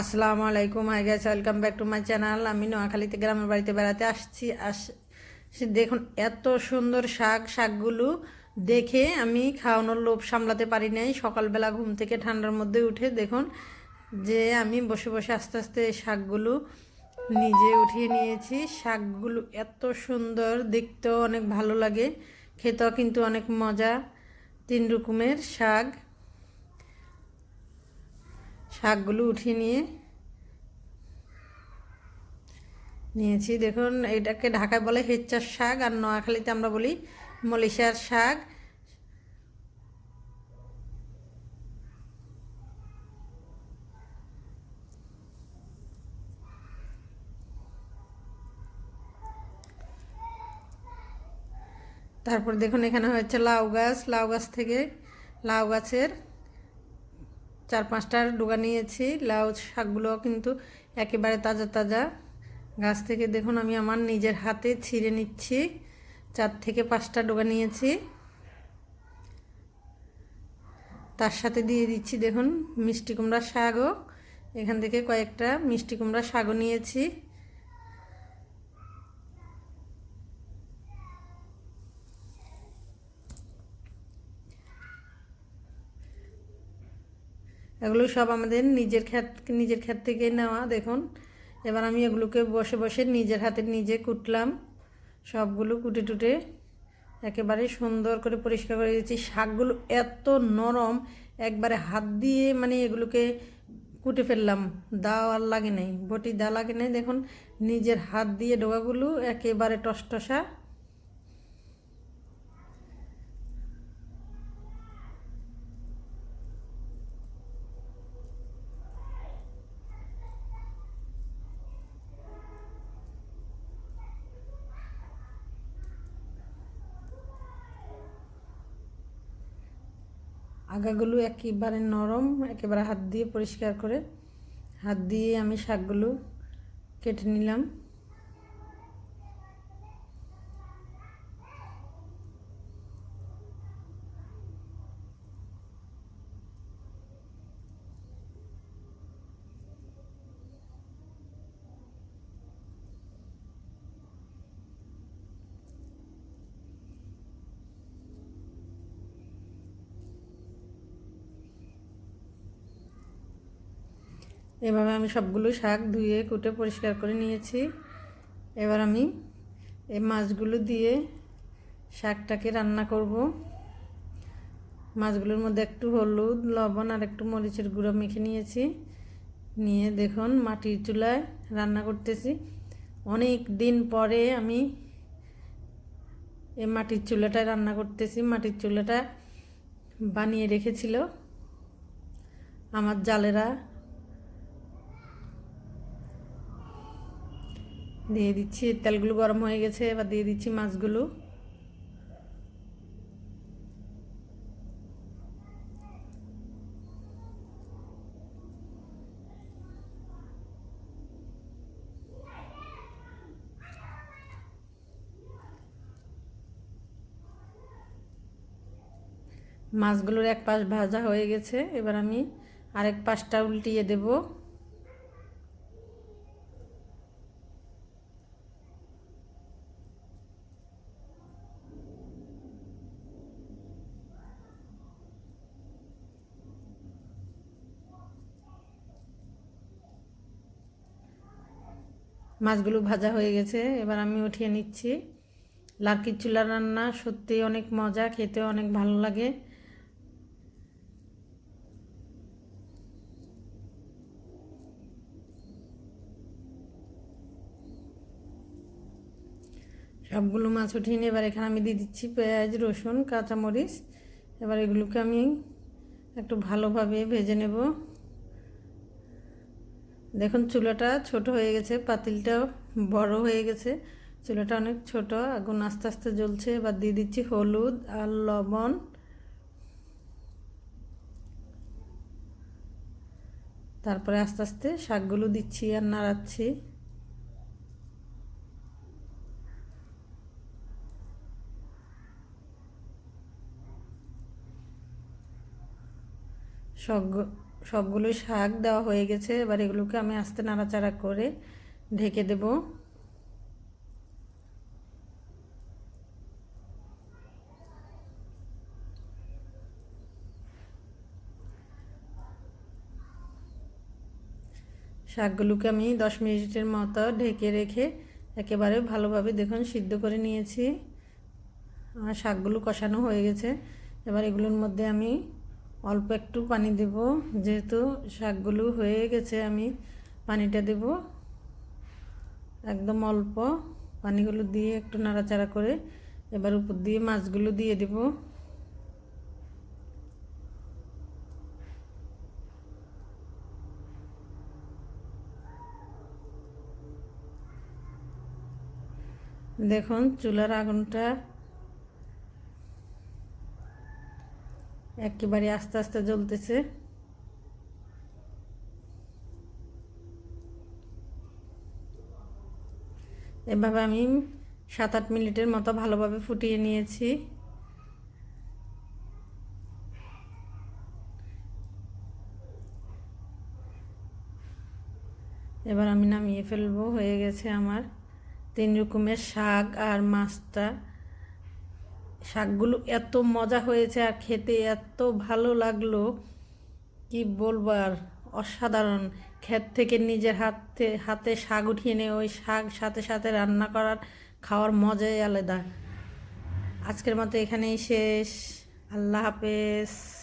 আসসালামু আলাইকুম hi guys welcome back to my channel আমি নোয়াখালীতে গ্রামের বাড়িতে বেড়াতে আসছি। আস দেখুন, এত সুন্দর শাক, শাকগুলো দেখে আমি খাওয়ানোর লোভ সামলাতে পারি নাই। সকালবেলা ঘুম থেকে ঠান্ডার মধ্যে উঠে দেখুন যে আমি বসে বসে আস্তে আস্তে শাকগুলো নিজে উঠিয়ে নিয়েছি। শাকগুলো এত সুন্দর, দেখতেও অনেক ভালো লাগে, খেতেও কিন্তু অনেক মজা। তিন রকমের শাক। শাকগুলো উঠিয়ে নিয়ে নিয়েছি। দেখুন, এটাকে ঢাকায় বলে হেচ্চার শাক, আর নোয়াখালীতে আমরা বলি মলিশার শাক। তারপর দেখুন, এখানে হচ্ছে লাউ গাছ। লাউ গাছ থেকে লাউ গাছের চার পাঁচটা ডোগা নিয়েছি, লাউ শাকগুলো কিন্তু একেবারে তাজা তাজা গাছ থেকে দেখুন আমি আমার নিজের হাতে ছিঁড়ে নিচ্ছি। চার থেকে পাঁচটা ডোগা নিয়েছি। তার সাথে দিয়ে দিচ্ছি দেখুন মিষ্টি কুমড়ার শাকও। এখান থেকে কয়েকটা মিষ্টি কুমড়ার শাকও নিয়েছি। এগুলো সব আমাদের নিজের ক্ষেত নিজের ক্ষেত থেকে নেওয়া, দেখুন। এবার আমি এগুলোকে বসে বসে নিজের হাতে নিজে কুটলাম। সবগুলো কুটে, টুটে একেবারে সুন্দর করে পরিষ্কার করে দিয়েছি। শাকগুলো এত নরম, একবারে হাত দিয়ে মানে এগুলোকে কুটে ফেললাম। দাও আর লাগে নাই, বটি দা লাগে নাই। দেখুন, নিজের হাত দিয়ে ডোকাগুলো একেবারে টসটসা আগাগুলো একেবারে নরম একেবারে হাত দিয়ে পরিষ্কার করে হাত দিয়ে আমি শাকগুলো কেটে নিলাম। এভাবে আমি সবগুলো শাক ধুয়ে, কুটে, পরিষ্কার করে নিয়েছি। এবার আমি এই মাছগুলো দিয়ে শাকটাকে রান্না করব। মাছগুলোর মধ্যে একটু হলুদ, লবণ আর একটু মরিচের গুঁড়ো মেখে নিয়েছি। নিয়ে দেখুন, মাটির চুলায় রান্না করতেছি। অনেক দিন পরে আমি এই মাটির চুলাটায় রান্না করতেছি। মাটির চুলাটা বানিয়ে রেখেছিল আমার জালেরা। দিয়ে দিচ্ছি, তেলগুলো গরম হয়ে গেছে, এবার দিয়ে দিচ্ছি মাছগুলো। মাছগুলোর এক পাশ ভাজা হয়ে গেছে, এবার আমি আরেক পাশটা উল্টিয়ে দেবো। মাছগুলো ভাজা হয়ে গেছে, এবার আমি উঠিয়ে নিচ্ছি। লার্কির চুলা রান্না সত্যি অনেক মজা খেতে অনেক ভালো লাগে। সবগুলো মাছ উঠিয়ে নিয়ে এবার এখানে আমি দিয়ে দিচ্ছি পেঁয়াজ, রসুন, কাঁচামরিচ। এবার এগুলোকে আমি একটু ভালোভাবে ভেজে নেব। দেখুন, চুলাটা ছোট হয়ে গেছে, পাতিলটাও বড় হয়ে গেছে। চুলাটা অনেক ছোট, আগুন আস্তে আস্তে জ্বলছে। এবার দিয়ে দিচ্ছি হলুদ আর লবণ। তারপরে আস্তে আস্তে শাকগুলো দিচ্ছি আর নাড়াচ্ছি। সব সবগুলোই শাক দেওয়া হয়ে গেছে। এবার এগুলোকে আমি আস্তে নাড়াচাড়া করে ঢেকে দেব। শাকগুলোকে আমি দশ মিনিটের মতো ঢেকে রেখে একেবারে ভালোভাবে দেখুন সিদ্ধ করে নিয়েছি। আমার শাকগুলো কষানো হয়ে গেছে। এবার এগুলোর মধ্যে আমি অল্প একটু পানি দেব। যেহেতু শাকগুলো হয়ে গেছে, আমি পানিটা দেব। একদম অল্প পানিগুলো দিয়ে একটু নাড়াচাড়া করে এবার উপর দিয়ে মাছগুলো দিয়ে দেব। দেখুন, চুলার আগুনটা একেবারে আস্তে আস্তে জ্বলতেছে। এভাবে আমি সাত আট মিনিটের মতো ভালোভাবে ফুটিয়ে নিয়েছি। এবার আমি নামিয়ে ফেলব, হয়ে গেছে আমার তিন রকমের শাক আর মাছটা। শাকগুলো এত মজা হয়েছে আর খেতে এত ভালো লাগল। কি বলব আর, অসাধারণ। ক্ষেত থেকে নিজের হাতে হাতে শাক উঠিয়ে নিয়ে ওই শাক সাথে সাথে রান্না করার খাওয়ার মজাই আলাদা। আজকের মতো এখানেই শেষ। আল্লাহ হাফেজ।